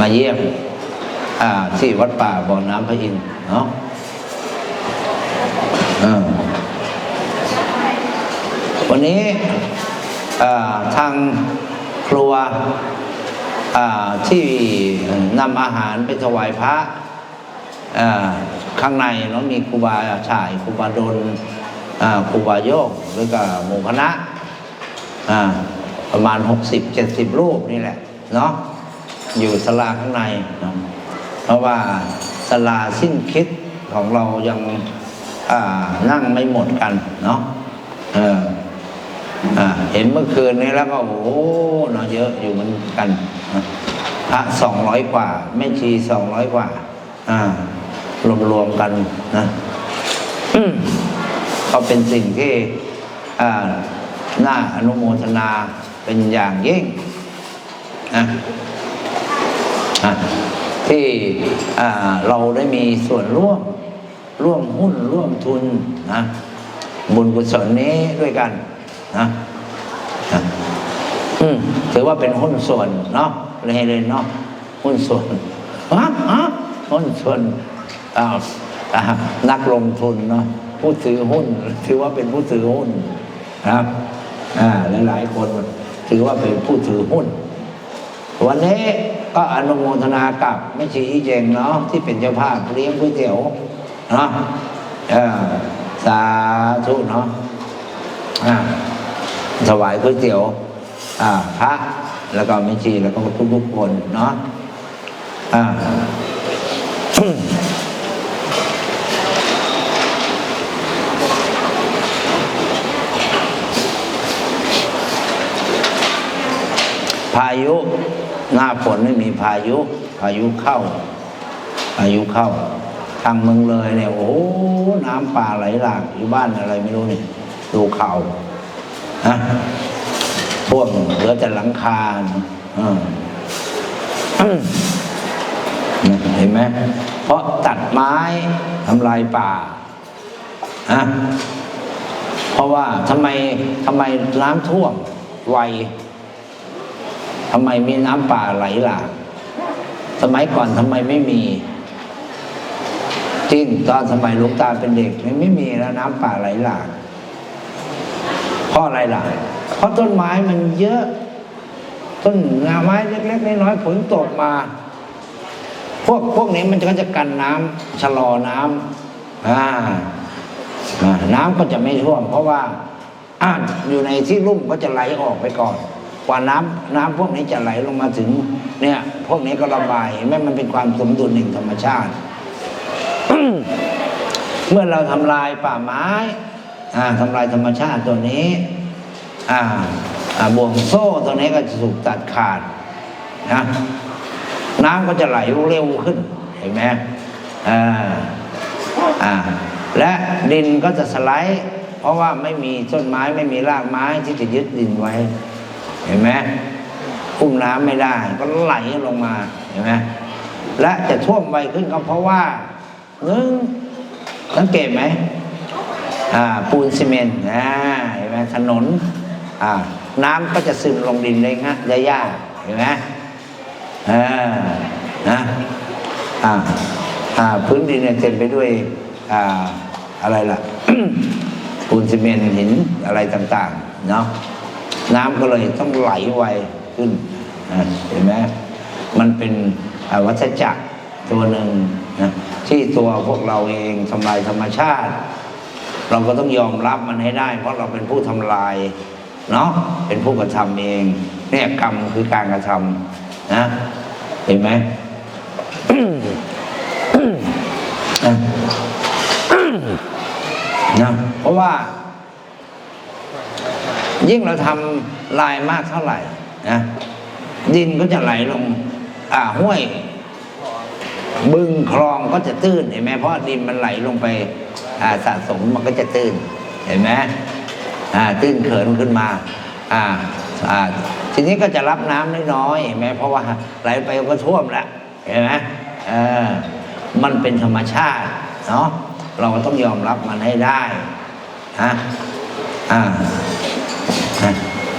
มาเยี่ยมที่วัดป่าบ่อน้ำพระอินทร์เนาะวันนี้ทางครัวที่นำอาหารไปถวายพระข้างในเนาะมีครูบาฉ่ายครูบาดลครูบาโยกแล้วก็หมู่คณะประมาณ 60-70 รูปนี่แหละเนาะ อยู่สลาข้างในนะเพราะว่าสลาสิ้นคิดของเรายังนั่งไม่หมดกันเนาะเออเห็นเมื่อคืนนี้แล้วก็โอ้เนาะเยอะอยู่เหมือนกันพระสองร้อยกว่าแม่ชีสองร้อยกว่า อ่ารวมกันนะก็เป็นสิ่งที่น่าอนุโมทนาเป็นอย่างยิ่งนะ ที่เราได้มีส่วนร่วมร่วมหุ้นร่วมทุนนะบุญกุศลนี้ด้วยกันนะอืมถือว่าเป็นหุ้นส่วนเนาะเลยเลยเนาะหุ้นส่วนฮะฮะหุ้นส่วนอ่านักลงทุนเนาะผู้ถือหุ้น ถือว่าเป็นผู้ถือหุ้นนะครับอ่าหลายคนถือว่าเป็นผู้ถือหุ้น วันนี้ ก็อนุโมทนากับแม่ชีอีเจงเนาะที่เป็นเจ้าภาพเลี้ยงก๋วยเตี๋ยวเนาะสาธุเนาะถวายก๋วยเตี๋ยวพระแล้วก็แม่ชีแล้วก็ทุกทุกๆคนเนาะอ่าพายุ หน้าฝนไม่มีพายุ พายุเข้า พายุเข้า ทางเมืองเลยเนี่ย โอ้โหน้ำป่าไหลหลากอยู่บ้านอะไรไม่รู้นี่ดูเข่าวนะท่วมเหลือแต่หลังคาอืมเห็นไหมเพราะตัดไม้ทำลายป่าอะเพราะว่าทำไมทำไมน้ำท่วมไว ทำไมมีน้ำป่าไหลหลากสมัยก่อนทำไมไม่มี จริงตอนสมัยหลูกตาเป็นเด็กมันไม่มีแล้วน้ำป่าไหลหลากเพราะอะไรล่ะ เพราะต้นไม้มันเยอะ ต้นงาไม้เล็กๆน้อยๆฝนตกมา พวกพวกนี้มันก็จะกันน้ำชะลอน้ำอ่าอ่าน้ำก็จะไม่ท่วม เพราะว่าอ่าอยู่ในที่ลุ่มก็จะไหลออกไปก่อน กว่าน้ำน้ำพวกนี้จะไหลลงมาถึงเนี่ยพวกนี้ก็ระบายแม้มันเป็นความสมดุลแห่งธรรมชาติ เมื่อเราทำลายป่าไม้อ่าทำลายธรรมชาติตัวนี้อ่าบ่วงโซ่ตัวนี้ก็จะถูกตัดขาดนะน้ำก็จะไหลเร็วขึ้นเห็นไหมอ่าอ่าและดินก็จะสไลด์ เพราะว่าไม่มีต้นไม้ไม่มีรากไม้ที่จะยึดดินไว้ เห็นไหมอุ้มน้ำไม่ได้ก็ไหลลงมาเห็นไหมและจะท่วมไวขึ้นก็เพราะว่าหนึ่งสังเกตไหมอ่าปูนซีเมนต์อ่าเห็นไหมถนนอ่าน้ำก็จะซึมลงดินได้ง่ายได้ยากเห็นไหมอ่านะอ่าอ่าพื้นดินเนี่ยเต็มไปด้วยอ่าอะไรล่ะปูนซีเมนต์หินอะไรต่าง ๆ เนาะ น้ำก็เลยต้องไหลไวขึ้นเห็นไหมมันเป็นวัฏจักรตัวหนึ่งนะที่ตัวพวกเราเองทำลายธรรมชาติ เราก็ต้องยอมรับมันให้ได้ เพราะเราเป็นผู้ทำลายเนาะเป็นผู้กระทำเองเนี่ยกรรมคือการกระทำนะเห็นไหมนะเพราะว่า ยิ่งเราทำลายมากเท่าไหร่นะดินก็จะไหลลง อ่าห้วย บึงคลองก็จะตื้นเห็นไหมเพราะดินมันไหลลงไปอ่าสะสมมันก็จะตื้น เห็นไหมอ่าตื้นเขินขึ้นมา อ่าอ่าทีนี้ก็จะรับน้ำน้อยๆเห็นไหมเพราะว่าไหลไปก็ท่วมละเห็นไหมเออมันเป็นธรรมชาติเนาะเราก็ต้องยอมรับมันให้ได้ฮะอ่า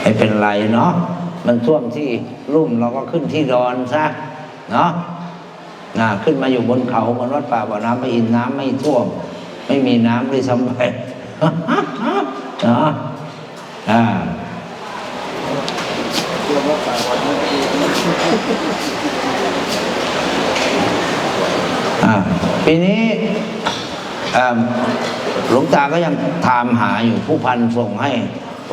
ไม่เป็นไรเนาะมันท่วมที่ลุ่มเราก็ขึ้นที่ดอนซะเนาะอ่าขึ้นมาอยู่บนเขาบนวัดป่าบ่อน้ำไม่อินน้ำไม่ท่วม ไม่มีน้ำเลยซ้ำไปเนาะอ่าอ่าปีนี้หลวงตาก็ยังถามหาอยู่ผู้พันส่งให้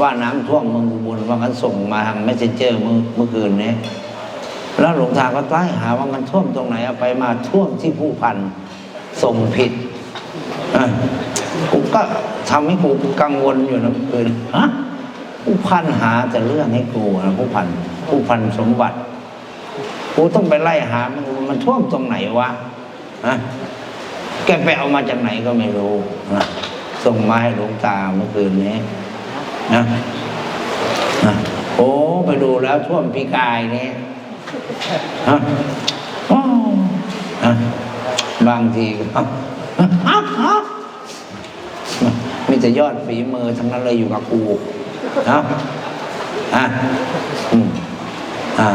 ว่าน้ำท่วมเมืองอุบลว่างั้นส่งมาทางเมสเซนเจอร์เมื่อเมื่อคืนนี้ แล้วหลวงตาก็ใต้หาว่ามันท่วมตรงไหนเอาไปมาท่วมที่ผู้พันส่งผิดอะกูก็ทำให้กูกังวลอยู่นะเมื่อคืนฮะผู้พันหาแต่เรื่องให้กูนะผู้พันผู้พันสมบัติกูต้องไปไล่หามันมันท่วมตรงไหนวะฮะแกไปเอามาจากไหนก็ไม่รู้นะส่งมาให้หลวงตาเมื่อคืนนี้ นะนะโอ้ไปดูแล้วท่วมปีกายนี้ฮะโอ้ฮะบางทีก็ฮะฮะฮะมีแต่ยอดฝีมือทั้งนั้นเลยอยู่กับกูนะอะอืมอ่า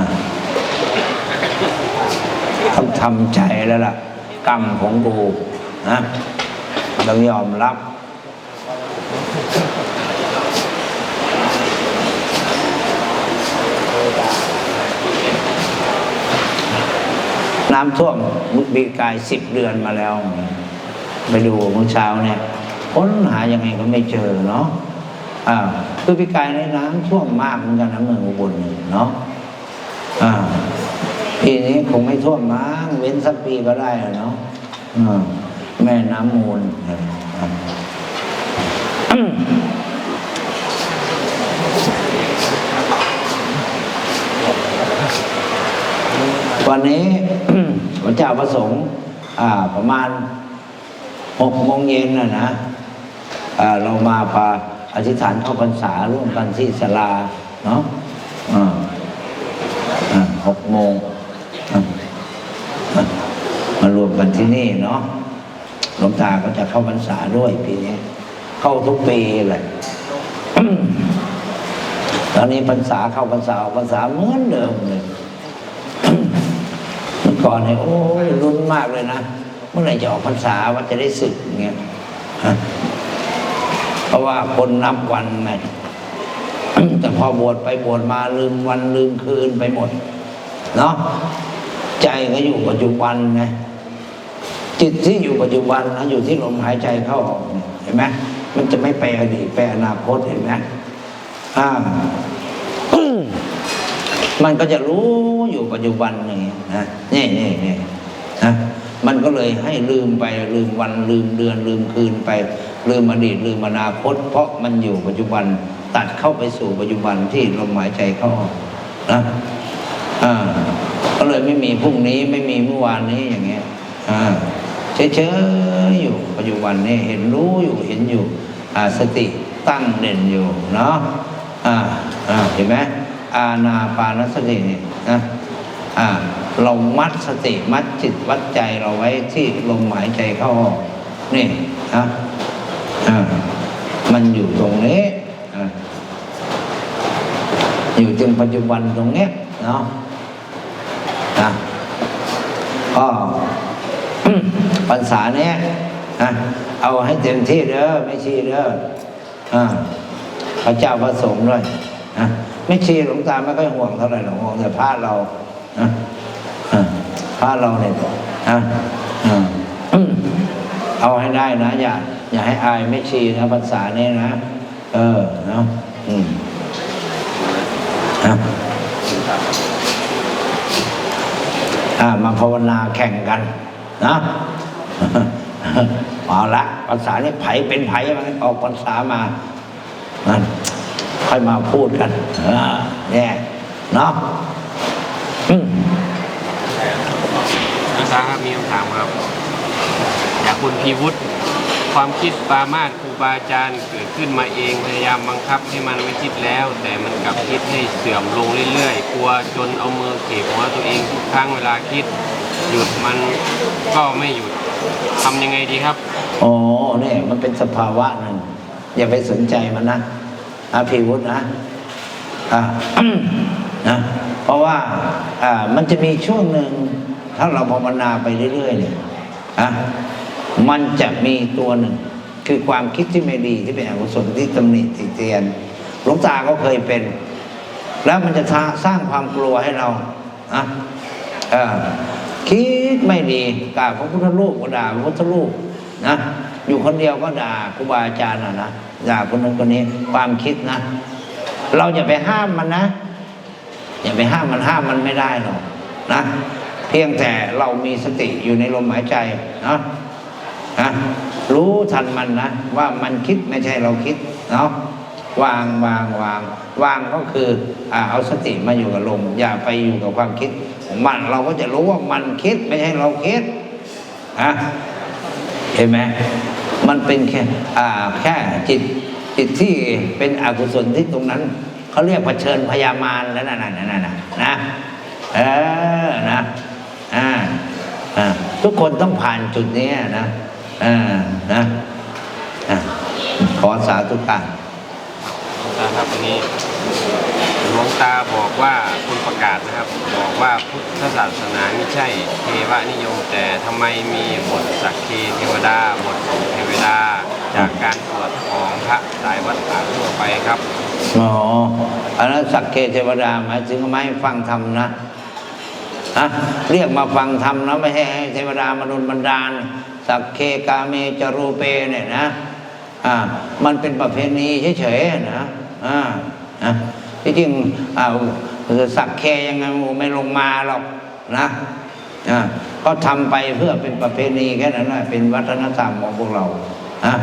ต้องทำใจแล้วล่ะ กรรมของกูนะต้องยอมรับ น้ำท่วมมุกบีกายสิบเดือนมาแล้ว ไปดูเมื่อเช้าเนี่ยค้นหายังไงก็ไม่เจอเนาะอ่าคือปีกายในน้ำท่วมมากเหมือนกันนะเมืองอุบลเนาะอ่าปีนี้คงไม่ท่วมมั้งเว้นสักปีก็ได้อเนาะอืมแม่น้ำมูลวันนี้ พระเจ้าประสงค์อ่าประมาณหกโมงเย็นนะนะอ่าเรามาพาอธิษฐานเข้าพรรษาร่วมกันที่ศาลาเนาะอ่าอ่าหกโมงมารวมกันที่นี่เนาะหลวงตาก็จะเข้าพรรษาด้วยปีนี้ เข้าทุกปีเลยตอนนี้พรรษาเข้าพรรษาออกพรรษาเหมือนเดิมเลย ก่อนเนี่ยโอ้ยรุนมากเลยนะ เมื่อไหร่จะออกพรรษาว่าจะได้ศึกเงี้ยเพราะว่าคนนับวันไงแต่พอบวชไปบวชมาลืมวันลืมคืนไปหมด เนาะใจก็อยู่ปัจจุบันไงจิตที่อยู่ปัจจุบันนะอยู่ที่ลมหายใจเข้าออกเนี่ยเห็นไหมมันจะไม่ไปอดีตไปอนาคตเห็นไหมอ่า มันก็จะรู้อยู่ปัจจุบันนี้นะนี่นี่นี่นะมันก็เลยให้ลืมไปลืมวันลืมเดือนลืมคืนไป ลืมอดีตลืมอนาคต เพราะมันอยู่ปัจจุบันตัดเข้าไปสู่ปัจจุบันที่ลมหายใจเข้าออกนะอ่าก็เลยไม่มีพรุ่งนี้ไม่มีเมื่อวานนี้อย่างเงี้ยอ่าเฉยๆอยู่ปัจจุบันนี้เห็นรู้อยู่เห็นอยู่อ่าสติตั้งเด่นอยู่เนาะอ่าอ่าเห็นไหม อาณาปานสติเนี่ยนะอ่าเรามัดสติมัดจิตวัดใจเราไว้ที่ลมหายใจเข้าออกนี่นะอ่ามันอยู่ตรงนี้อ่าอยู่จนปัจจุบันตรงเนี้ยเนาะนะก็พรรษาเนี้ยนะเอาให้เต็มที่เด้อไม่ชี้เด้ออ่าพระเจ้าพระสงฆ์ด้วยนะ ไม่ชีหลวงตาไม่ค่อยห่วงเท่าไหร่หรอกห่วงแต่พระเรานะอ่าพระเราเนี่ยนะเอาให้ได้นะ อย่า อย่าให้อายไม่ชีนะภาษาเนี้นะ เออเนาะอืมอ่ามาภาวนาแข่งกันนะเอาละภาษาเนี้ไผเป็นไผมันออกภาษามานั่น ค่อยมาพูดกันอ่าเนี่ยเนาะอืมอาจารย์ครับมีคำถามครับจากคุณพีวุฒิความคิดปรามาสครูบาอาจารย์เกิดขึ้นมาเองพยายามบังคับให้มันไม่คิดแล้ว แต่มันกลับคิดให้เสื่อมลงเรื่อยๆ กลัวจนเอามือเก็บหัวตัวเองทุกครั้งเวลาคิด หยุดมันก็ไม่หยุดทำยังไงดีครับอ๋อเนี่ยมันเป็นสภาวะหนึ่งอย่าไปสนใจมันนะ อาพีวุฒินะอ่านะเพราะว่าอ่ามันจะมีช่วงหนึ่งถ้าเราภาวนาไปเรื่อยๆเนี่ยอะมันจะมีตัวหนึ่ง คือความคิดที่ไม่ดีที่เป็นอกุศลที่ตำหนิติเตียนหลวงตาก็เคยเป็น แล้วมันจะสร้างความกลัวให้เราอะเออคิดไม่ดีกราบพระพุทธรูปก็ด่าพระพุทธรูปนะอยู่คนเดียวก็ด่าครูบาอาจารย์นะนะ ด่าคนนั้นคนนี้ความคิดนะ เราอย่าไปห้ามมันนะ อย่าไปห้ามมันห้ามมันไม่ได้หรอกนะ เพียงแต่เรามีสติอยู่ในลมหายใจนะนะรู้ทันมันนะ ว่ามันคิดไม่ใช่เราคิดเนาะวางวางวาง วางก็คืออเอาสติมาอยู่กับลม อย่าไปอยู่กับความคิด มันเราก็จะรู้ว่ามันคิดไม่ใช่เราคิดอะเห็นไหม มันเป็นแค่แค่จิตจิตที่เป็นอกุศลที่ตรงนั้นเขาเรียกเผชิญพยามารแล้วนั่นนั่นนั่นนะเออนะอ่าทุกคนต้องผ่านจุดนี้นะอ่านะอ่าขอสาธุการครับวันนี้ หลวงตาบอกว่าคุณประกาศนะครับ บอกว่าพุทธศาสนาไม่ใช่เทวนิยม แต่ทำไมมีบทสักเคเทวดาบทส่งเทวดา จากการสวดของพระสายวัดป่าทั่วไปครับอ๋ออันนั้นสักเคเทวดาหมายถึงไม่ฟังธรรมนะอะเรียกมาฟังธรรมนะไม่ให้เทวดามาดลบันดาล สักเคกาเมจรูเปเนี่ยนะอ่ามันเป็นประเพณีเฉยๆนะอ่านะ ที่จริงเอาสักเคยังไงไม่ลงมาหรอกนะอ่าก็ทำไปเพื่อเป็นประเพณีแค่นั้นแหละเป็นวัฒนธรรมของพวกเรานะ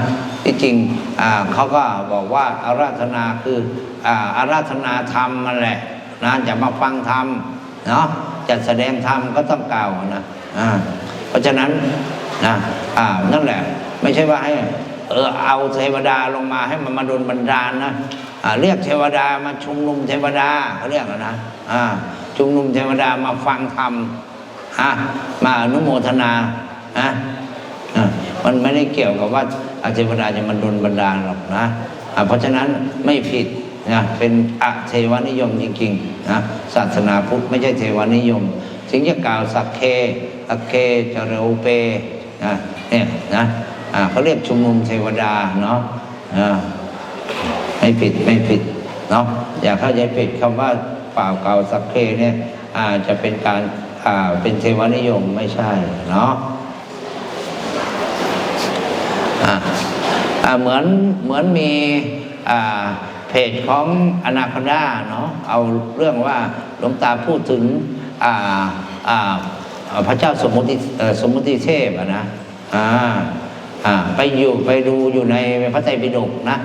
ที่จริงอ่าเขาก็บอกว่าอาราธนาคืออ่าอาราธนาธรรมมันแหละนะจะมาฟังธรรมเนาะจะแสดงธรรมก็ต้องกล่าวนะอ่าเพราะฉะนั้นนะอ่านั่นแหละ ไม่ใช่ว่าให้เออเอาเทวดาลงมาให้มันมาโดนบันดาลนะ เรียกเทวดามาชุมนุมเทวดาเขาเรียกนะอ่าชุมนุมเทวดามาฟังธรรมอะมาอนุโมทนาอะมันไม่ได้เกี่ยวกับว่าอาเทวดาจะมันดลบันดาลหรอกนะเพราะฉะนั้นไม่ผิดนะเป็นอเทวนิยมจริงๆนะศาสนาพุทธไม่ใช่เทวนิยมถึงจะกล่าวสักเคอเคจเรวเปนะเนี่ยนะเขาเรียกชุมนุมเทวดาเนาะ ไม่ผิดไม่ผิดเนาะอย่าเข้าใจผิดคำว่าเปล่าเก่าสักเคเนี่ยอาจจะเป็นการอ่าเป็นเทวนิยมไม่ใช่เนาะอ่าอ่าเหมือนเหมือนมีอ่าเพจของอนาคอนดาเนาะเอาเรื่องว่าหลวงตาพูดถึงอ่าอ่าพระเจ้าสมมุติเสมมติเทพอะนะอ่าอ่าไปอยู่ไปดูอยู่ในพระไตรปิฎกนะ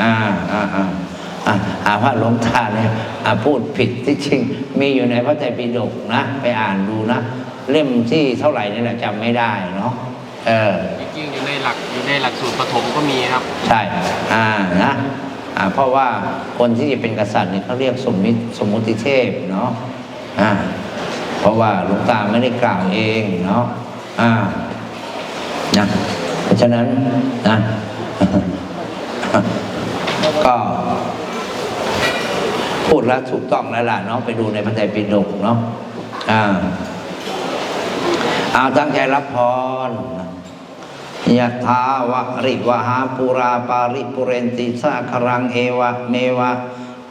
อ่าอ่าอ่าอ่าหาว่าหลวงตาเนี่ยพูดผิดที่จริง มีอยู่ในพระไตรปิฎกนะ ไปอ่านดูนะ เล่มที่เท่าไหร่นี่แหละจำไม่ได้เนาะเออจริงๆอยู่ในหลักอยู่ในหลักสูตรประถมก็มีครับ ใช่อ่านะอ่าเพราะว่าคนที่จะเป็นกษัตริย์เนี่ยเขาเรียกสมมิตสมมุติเทพเนาะอ่าเพราะว่าหลวงตาไม่ได้กล่าวเองเนาะอ่านะเพราะฉะนั้นนะ ก็พูดแล้วถูกต้องแล้วล่ะเนาะไปดูในพระไตรปิฎกเนาะอ่าเอาตั้งใจรับพรยะถาวะริวหาปุราปาริปุเรนติสาครังเอวะเมวะ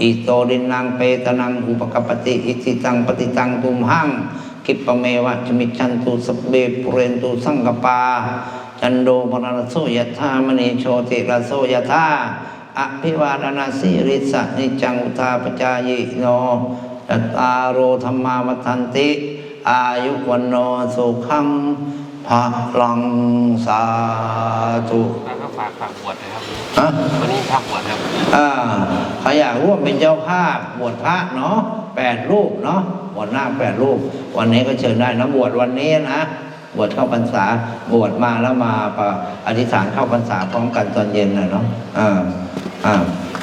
อิโตดินังเปตนังอุปกปปติอิติตังปฏิตังตุมหังกิปเมวะจมิชันตุสเบปุเรนตุสังกปาจันโดปนรสโสยะธามณีโชติรสโสยะธา อภิวาดนาสิริสะนิจังอุทาปจายโนจัตตารโอธรรมาวัฏันติ อายุวันโนสุขังพลังสาธุแล้วก็ฝากฝากบวชนะครับฮะวันนี้ภาพบวชครับอ่าใครอยากร่วมเป็นเจ้าภาพบวชพระเนาะแปดรูปเนาะบวชหน้าคแปดรูป วันนี้ก็เชิญได้นะบวชวันนี้นะบวชเข้าพรรษาบวชมาแล้วมาปะอธิษฐานเข้าพรรษาพร้อมกันตอนเย็นนะเนาะอ่าอ่า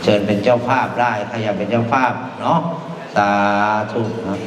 เชิญเป็นเจ้าภาพได้ใครอยากเป็นเจ้าภาพเนาะสาธุนะ